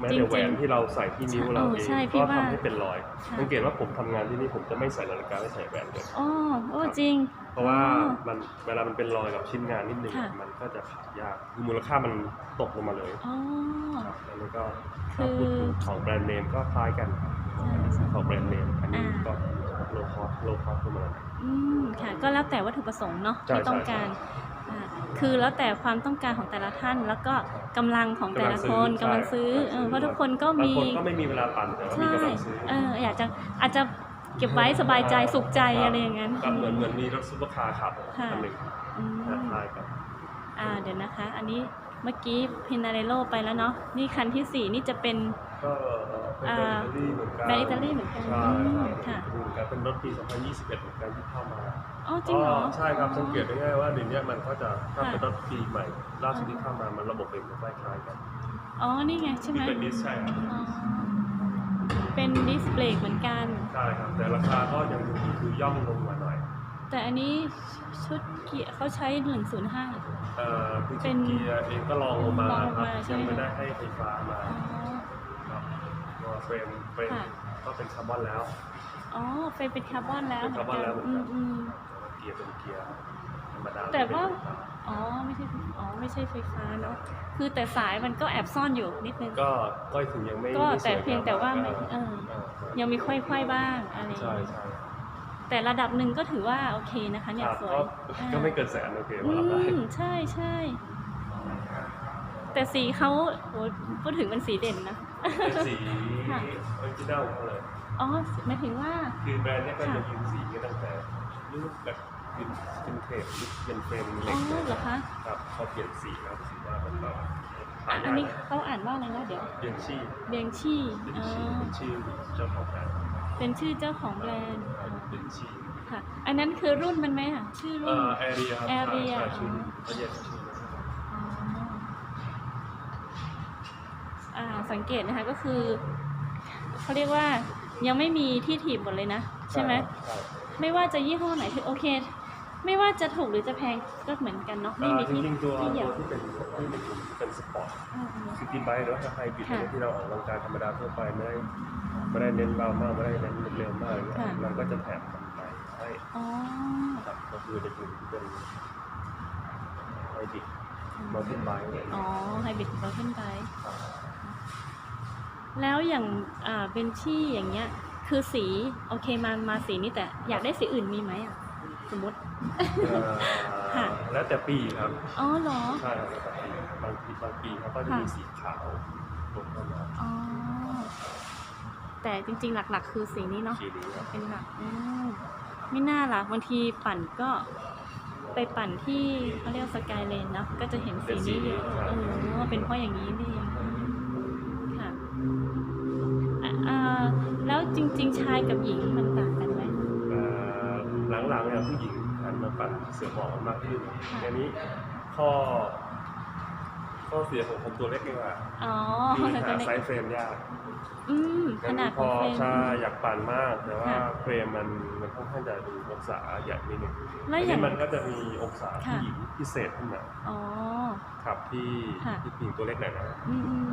แม้แต่แหวนที่เราใส่ที่นิ้วเราเออเองใช่พี่ก็ว่าทำให้เป็นรอยค่ะสังเกตว่าผมทำงานที่นี่ผมจะไม่ใส่นาฬิกาไม่ใส่แหวนเลยอ๋อโอ้จริง เพราะว่าอ๋อมันเวลามันเป็นรอยกับชิ้นงานนิดนึงค่ะมันก็จะขายยากคือมูลค่ามันตกลงมาเลยอ๋อครับอันนี้ก็คือถ้าพูดถึงของแบรนด์เนมก็คล้ายกันครับใช่ใช่ของแบรนด์เนมอันนี้อ่าก็โลคอสโลคอสขึ้นมาหน่อยอืมค่ะก็แล้วแต่วัตถุประสงค์เนาะใช่ที่ต้องใช่การอ่า คือแล้วแต่ความต้องการของแต่ละท่าน แล้วก็กำลังของแต่ละคนกำลังซื้อเออเพราะทุกคนก็บางมีคนก็ไม่มีเวลาปั่นแต่ว่ามีใช่กำลังซื้อเอออยากจะอาจจะเก็บไว้สบายใจสุขใจอะไรอย่างนั้นก็เหมือนเหมือนมีรถซุปเปอร์คาร์ขับค่ะคันหนึ่งอืมคล้ายๆกันอ่าเดี๋ยวนะคะ อันนี้ เมื่อกี้พินาเรโลไปแล้วเนาะนี่คันที่สี่นี่จะเป็น ก็เป็นแบรนด์อิตาลีเหมือนกันแบรนด์อิตาลีเหมือนกันใช่อืมครัค่ะบเหมือนกันเป็นรถปี 2021 เหมือนกันที่เข้ามาอ๋อจริงเหรอใช่ครับสังเกตได้ง่ายว่าเดี๋ยวนี้มันก็จะถ้าค่ะเป็นรถปีใหม่ล่าสุดที่เข้ามามันระบบเป็นคล้ายๆกันอ๋อนี่ไงใช่ไหมที่เป็นดิสใช่ครับอ๋อเป็นดิสเบรกเหมือนกันใช่ครับแต่ราคาก็ยังดูดีคือย่อมลงมาหน่อย แต่อันนี้ชุดเกียร์เขาใช้ 105 เอ่อคือเป็นเกียร์เองก็ลองลงมาลองลงครับมาใช่ยังไหมไม่ได้ให้ไฟฟ้ามาอ๋อครับตัวเฟรมเฟรมค่ะก็เป็นคาร์บอนแล้วอ๋อเฟรมเป็นคาร์บอนแล้วเป็นคาร์บอนแล้วเหมือนอืกันมอืมเกียร์เป็นเกียร์ธรรมดาแต่ว่าไม่เป็นไฟฟ้อ๋อไม่ใช่อ๋อไม่ใช่ไฟฟ้าเนาะคือแต่สายมันก็แอบซ่อนอยู่นิดนึงก็ก็ถึงยังไม่ก็ไม่สแต่วยเพียงแต่ว่าไม่มกเออเออยังมีค่อยๆบ้างอะไรอย่างใช่เงี้ยใช่ แต่ระดับหนึ่งก็ถือว่าโอเคนะคะเนี่ยครับสวยก็อ่าก็ไม่เกินแสนโอเคอืว่ารับได้มใช่ใช่แต่สีเขาโอ้พูดถึงเป็นสีเด่นนะเป็นสีค่ะออริจินัลเขาเลยอ๋อหมายถึงว่าคือแบรนด์เนี้ยก็ค่ะจะยืนสีกันตั้งแต่รุ่นแบบเป็นเป็นเทปเป็นเฟรมอ๋เล็อกเลยเหรอคะครับเขาเปลี่ยนสีแล้วสีว่ามันก็อะอันนี้เขาอ่านว่าอะไรนะเดี๋ยวเปลี่ยนชื่อเบียงชี่เป็นอ๋อชื่อเป็นชื่อเจ้าของแบรนด์เป็นชื่อเจ้าของแบรนด์ อ๋อเป็นชื่อค่ะ อันนั้นคือรุ่นมันไหมอะ ชื่อเอ่รุ่นอแอเรียครับ Area ใช่ชื่อเขาเรียกชื่ออ๋ออ่าสังเกตนะคะก็คือเขาเรียกว่ายังไม่มีที่ถีบหมดเลยนะ ใช่ไหมใช่ไม่ว่าจะยี่ห้อไหนคือโอเค ไม่ว่าจะถูกหรือจะแพงก็เหมือนกันเนาะเอ่ไม่อมีจที่ริงๆตัวที่เหยียตับวที่เป็นที่เป็นเป็นสปอร์ตอืมอืมซิตี้ไบค์หรือว่าไฮบริดค่ะที่เราออกกำลังกายธรรมดาทั่วไปไม่ได้ไม่ได้เน้นเบามากไม่ได้เน้นเร็วมากเนี่ยค่ะ เราก็จะแถมกันไปให้อ๋อครับก็คือจะอยู่ที่เป็นไฮบริดมาขึ้นไบค์เนี่ย อ๋อไฮบริดเราขึ้นไป แล้วอย่างอ่าเบนชี่อย่างเงี้ย คือสีโอเคมามาสีนี้แต่อยากได้สีอื่นมีไหมอะ สมมติ เอ่อค่ะ แล้วแต่ปีครับอ๋อเหรอ ใช่แล้วแต่ปีบางปีบางปีเขาก็จะมีสีขาวบนเข้ามาอ๋อ แต่จริงๆหลักๆ คือสีนี้เนาะ สีนี้ครับเป็นหลักอืมไม่น่าล่ะบางทีปั่นก็ ไปปั่นที่เขาเรียกสกายเลนเนาะก็จะเห็นสีนี้เยอะเออว่าเป็นเพราะอย่างนี้นี่เองค่ะอะอ่าแล้วจริง ๆ ชายกับหญิงมันต่างกันไหมเอ่อ หลังๆเนี่ยผู้หญิงหันมาปั่นเสือหมอบกันมากขึ้นค่ะอันนี้ข้อ ข้อเสียของผมตัวเล็กเองว่าอ๋อคือแล้วก็หาในไซส์เฟรมยากอืมขนาดพของอเฟรมใช่อยากปั่นมาก แต่ว่าค่ะเฟรมมันมันค่อนข้างจะดูองศาใหญ่นิดนึงแล้อัวนอย่างนี้มันก็จะมีองศาค่ะผู้หญิงพิเศษขึ้นมาอ๋อครับที่ค่ะที่ผู้หญิงตัวเล็กหน่อยนะอืมอืม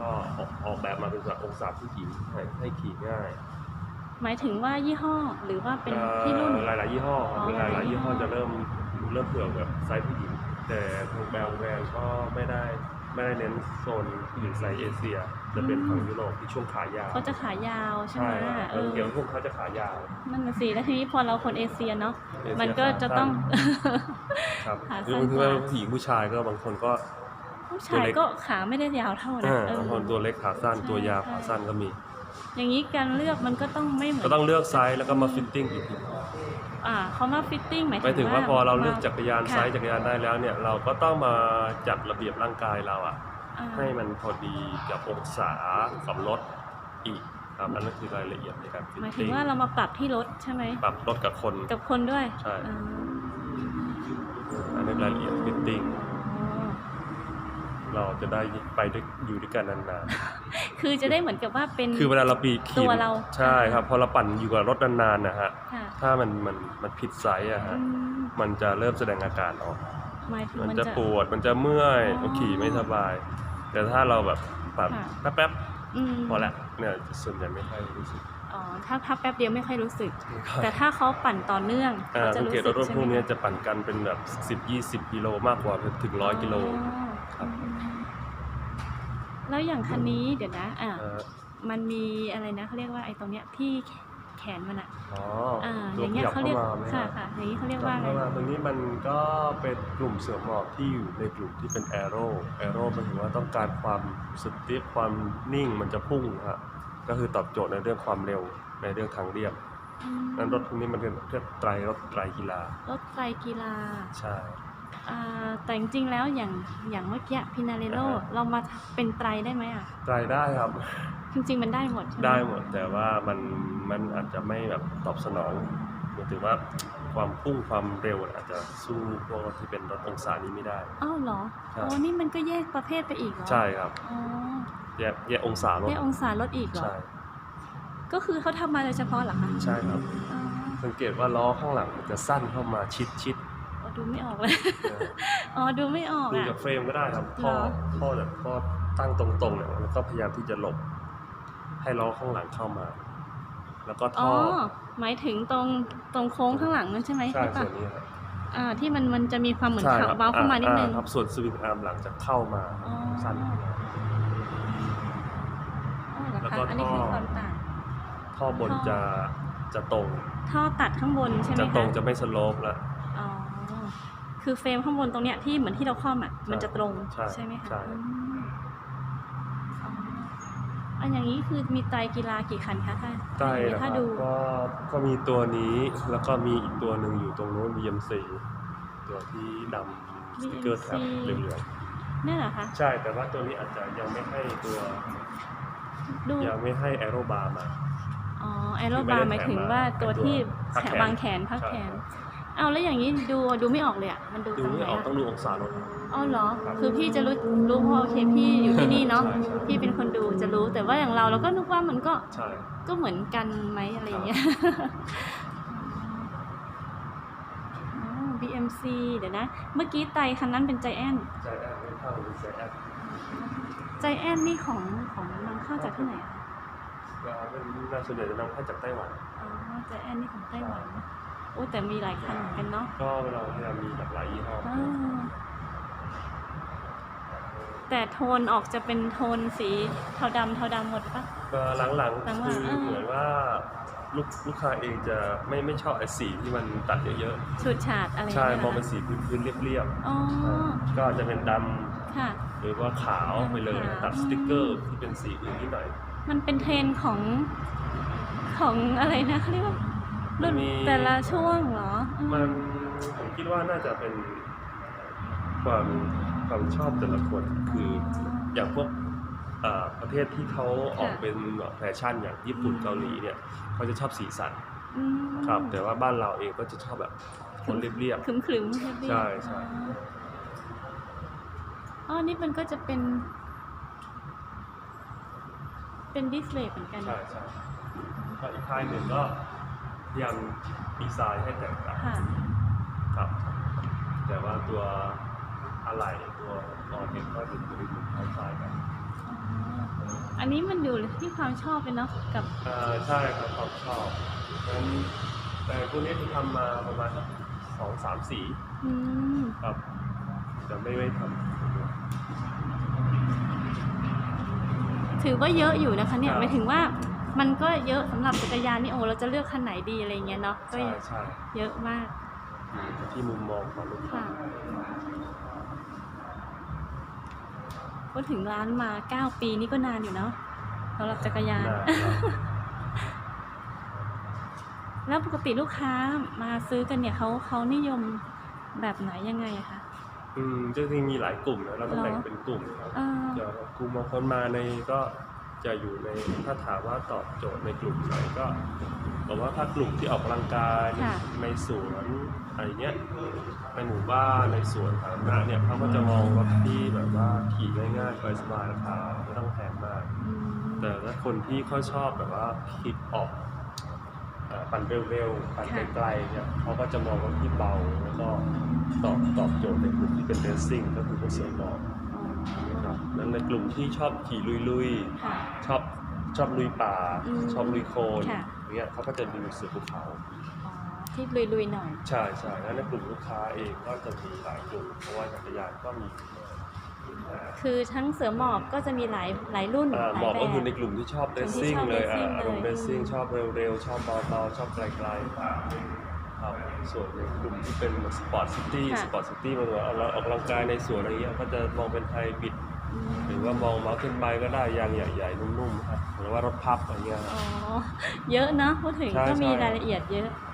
ก็ออกออกแบบมาเป็นแบบองศาผู้หญิงให้ให้ขี่ง่าย หมายถึงว่ายี่ห้อหรือว่าเป็นที่รุ่นเอ่อหลายๆยี่ห้อครับอ๋อหลายหลายๆๆยี่ยี่ห้ห้ออจะเริ่มเริ่มเผื่อแบบไซส์ผู้หญิง แต่ทางแบรนด์แบรนด์ก็ไม่ได้ไม่ได้เน้นโซนผู้หญิงไซส์เอเชีย จะเป็นทางยุโรปที่ช่วงขายาวเขาจะขายาวใช่ไหมครับเออเดี๋ยวพวกเขาจะขายาวนั่นน่ะสิแล้วทีนี้พอเราคนเอเชียเนาะเอเชียมันก็จะต้อง ครับขาหรืสั้อน บางทีกว่าผู้หญิงผู้ชายก็บางคนก็ ผู้ตัชาวยเล็กก็ขาไม่ได้ยาวเท่านะอ่าเออ บางคนตัวเล็กขาสั้นใช่ตัวยาวใช่ ขาสั้นก็มี อย่างนี้การเลือกมันก็ต้องไม่เหมือนก็ต้องเลือกไซส์แล้วก็มาฟิตติ้งอีกทีอ่าเขามาฟิตติ้งหมายหมายถึงว่าพอเราเลือกมจักรยานค่ะไซส์จักรยานได้แล้วเนี่ยเราก็ต้องมาจัดระเบียบร่างกายเราอะอ่าให้มันพอดีกับองศากับรถอีกครับอันนั้นคือรายละเอียดในการฟิตหมายถึงติ้งว่าเรามาปรับที่รถใช่ไหมปรับรถกับคน กับคนด้วยใช่ อ่า อันนี้รายละเอียดฟิตติ้งอ๋อ เราจะได้ไปด้วยอยู่ด้วยกันนานคือจะได้เหมือนกับว่าเป็นๆคือเวลาเราปีนขี่ตัวเรา ใช่ครับ พอเราปั่นอยู่กับรถนานๆนะฮะค่ะถ้ามันมันมันผิดไซส์อะฮะอืมมันจะเริ่มแสดงอาการออกหมายถึงมันมันจะจะปวด มันจะเมื่อยอ๋อขี่ไม่สบาย แต่ถ้าเราแบบปั่นค่ะแป๊บอืมๆพอละเนี่ยส่วนใหญ่ไม่ค่อยรู้สึกอ๋อ ถ้าพักแป๊บเดียวไม่ค่อยรู้สึก แต่ถ้าเขาปั่นต่อเนื่องอ่าเขาจะสังรู้เกสึตกว่ารถใช่พวกไหมเนี้ยคะจะปั่นกันเป็นแบบสิบยี่สิบกิโลมากกว่าถึงร้อยกิโล ครับอืมแล้วอย่างคันนี้เดี๋ยวนะ อ่า เอ่อมันมีอะไรนะเขาเรียกว่าไอ้ตรงเนี้ยที่แขนมันอะอ๋ออ่าตัอวย่างขเงี้ยยับเขาเข้าเรียก มาไหมค่ะรับค่ะอย่างนี้เขาเรียกกลัว่าบอะไร เข้ามาตรงนี้มันก็เป็นกลุ่มเสือหมอบที่อยู่ในกลุ่มที่เป็นแอโร่แอโร่หมายถึงว่าต้องการความสติฟความนิ่งมันจะพุ่งครับก็คือตอบโจทย์ในเรื่องความเร็วในเรื่องทางเรียบ อืมนั้นรถพวกนี้มันเป็นเรียกไตรรถไตรกีฬารถไตรกีฬา ใช่อ่า แต่จริงๆแล้วอย่างอย่างเมื่อกี้พินาเรโลอ่าฮะเรามาเป็นไตรได้ไหมอะไตรได้ครับ จริงๆมันได้หมดใช่ไหมได้หมด แต่ว่ามันมันอาจจะไม่แบบตอบสนองหมายถึงว่าความพุ่งความเร็วอาจจะสู้พวกรถที่เป็นรถองศานี้ไม่ได้อ้าวเหรอใช่โอ้นี่มันก็แยกประเภทไปอีกเหรอใช่ครับอ๋อแยกแยกองศารถแยกองศารถอีกเหรอใช่ก็คือเขาทำมาโดยเฉพาะเหรอคะใช่ครับอ๋อสังเกตว่าล้อข้างหลังมันจะสั้นเข้ามาชิดชิดอ๋อ ดูไม่ออกเลยๆนะอ๋อ ดูไม่ออกดูอะจากเฟรมก็ได้ครับข้อเหรอข้อแบบข้อตั้งตรงๆเนี่ยมันก็พยายามที่จะหลบ ให้ล้อข้างหลังเข้ามา แล้วก็อ๋ท่อ อหมายถึงตรงตรงโค้งข้างหลังนั่นใช่ไหมใช่ปะส่วนนี้ครับอ่า ที่มันมันจะมีความเหมือนใช่ขาครับเบาเข้ามานิดนึง อ่ครับส่วนสวิงอาร์มหลังจะเข้ามาอ๋อ สั้นเข้ามาอ๋อเหรอแล้วคะก็อันนี้คือท่อ ความต่าง ท่อบนท่อ จะจะตรง ท่อตัดข้างบนใช่ไหมจะคะตรงจะไม่สโลปละอ๋อ คือเฟรมข้างบนตรงเนี้ยที่เหมือนที่เราคล่อมอะมันจะตรงใช่ไหมคะใช่ อืมอ๋ออันอย่างนี้คือมีไตรกีฬากี่คันคะถ้าใช่อย่างนี้นะคถ้ารับดู ก็ก็มีตัวนี้แล้วก็มีอีกตัวหนึ่งอยู่ตรงนู้น BMC ตัวที่ดำสติกเกอร์แท็บเหลืองนี่นเหรอคะๆใช่แต่ว่าตัวนี้อาจจะยังไม่ให้ตัวดูยังไม่ให้แอโรบาร์มา อ๋อแอโรบาร์หมายถึงว่าตัวที่พักแขแขนนวางแขนพักใช่แขน เอาแล้วอย่างนี้ดูดูไม่ออกเลยอะมันดูดูตรงไหไม่นออกอะต้องดูองศารถ อ๋อเหรอ ครับคือพี่จะรู้รู้เพราะโอเคพี่อยู่ที่นี่เนาะใช่ใช่ พี่เป็นคนดูจะรู้แต่ว่าอย่างเราเราก็นึกว่ามันก็ใช่ ก็เหมือนกันไหมอะไรอย่างเงี้ยอ๋อ BMC เดี๋ยวนะ เมื่อกี้ไตรคันนั้นเป็นใจแอนใจแอนไม่เข้าหรือใจแอนใจแอนนี่ของของนำเข้าจากที่ไหนอะคะก็เป็นน่าส่วนใหญ่จะนำเข้าจากไต้หวันอ๋อใจแอนนี่ของไต้หวัน โอ้แต่มีหลายคันเหมือนกันเนาะก็เราพยายามมีหลากหลายยี่ห้ออ่าแต่โทนออกจะเป็นโทนสีเทาดำเทาดำหมดปะ ก็หลังหลัๆงๆคือเออเหมือนว่าลูกลูกค้าเองจะไม่ไม่ชอบไอ้สีที่มันตัดเยอะฉูดฉาดอะไรๆย่าใช่เยมองเป็นหรคะสีพื้นๆเรียบอ๋อ ๆ ก็จะเป็นดำค่ะ หรือว่าขาวไปเลยขาว ตัดสติกเกอร์ที่เป็นสีอื่นนิดหน่อย มันเป็นเทรนด์ของของอะไรนะเขาเรียกว่า รุ่นมันมี แต่ละช่วงเหรออืมันผมคิดว่าน่าจะเป็นความความชอบแต่ละคนคืออย่างพวกเอ่อประเทศที่เขาออกเป็นแบบแฟชั่นอย่างญี่ปุ่นเกาหลีเนี่ยเขาจะชอบสีสันอืมครับ แต่ว่าบ้านเราเองก็จะชอบแบบคนเรียบขึมขึมๆเรียบๆใช่ใช่อ๋ออ๋อ นี่มันก็จะเป็น เป็นดิสเพลย์เหมือนกัน ๆใช่ใช่ก็อีกค่ายหนึ่งก็พ ยายามดีไซน์ให้แตกต่างค่ะครับ แต่ว่าตัวอะไหล่ตัวกอเองก็จะดูคล้ายๆกันอ๋ออันนี้มันอยู่ที่ความชอบเลยเนาะกับอ่าใช่ครับความชอบงั้นแต่ตัวนี้จะทำมาประมาณสักสองสามสีอืมครับจะไม่ไม่ทถือว่าเยอะอยู่นะคะเนี่ยครับหมายถึงว่า มันก็เยอะสำหรับจักรยานนี่โอ้เราจะเลือกคันไหนดีอะไรเงี้ยเนาะำก็ใช่ใช่เยอะมากอยู่ที่มุมมองของลูกค้าค่ะก็ถึงร้านมาเก้าปีนี่ก็นานอยู่เนาะสำหรับจักรยานนะครับแล้วปกติลูกค้ามาซื้อกันเนี่ยเขาเขานิยมแบบไหนยังไงอะคะอืมจริงๆมีหลายกลุ่มนะเราต้องเหรอแบ่งเป็นกลุ่มครับเอ่อเดี๋ยวกลุ่มบางคนมาในก็ จะอยู่ในถ้าถามว่าตอบโจทย์ในกลุ่มไหนก็บอกว่าถ้ากลุ่มที่ออกกำลังกายในค่ะในสวนอะไรเงี้ยในหมู่บ้านในสวนสาธารณะเนี่ยเขาก็จะมองรถที่แบบว่าขี่ง่ายๆสบายๆราคาไม่ต้องแพงมากอืมแต่ถ้าคนที่เขาชอบแบบว่าคิดออกเอ่อปั่นเร็วๆปั่นไกลๆเนี่ยเขาก็จะมองว่าที่เบาแล้วก็ตอบตอบโจทย์ในกลุ่มที่เป็นเรซซิ่งก็คือพวกเสือหมอบอ๋อครับนั้น ในกลุ่มที่ชอบขี่ลุยค่ะ ๆ ชอบชอบลุยป่า อืมชอบลุยโคลนค่ะอย่างเงี้ยเขาก็จะดูเสือภูเขา อ๋อที่ลุยๆหน่อย ใช่ใช่แล้วในกลุ่มลูกค้าเองก็จะมีหลายกลุ่มเพราะว่าจักรยานก็มีอ่าคือทั้งเสือหมอบก็จะมีหลายหลายรุ่นอ่าหลายเหมาะแบก็บคือในกลุ่มที่ชอบเรกลุ่ซมที่ซิ่งชอบเลยอะ racing อารมณ์เลเรยซซิ่งอืมชอบเร็วๆ ชอบเบาๆ ชอบไกลๆครับส่วนในกลุ่มที่เป็นสปอร์ตซิตี้ค่ะ สปอร์ตซิตี้มันว่าเราออกกำลังกายในสวนอะไรเงี้ยก็จะมองเป็นไฮบริดอืม หรือว่ามองมาขึ้นไปก็ได้ยางใหญ่ๆนุ่มๆครับหรือว่ารถพับอะไรเงี้ยอ๋อ เยอะเนาะพูดถึงใช่ก็มีใช่ รายละเอียดเยอะค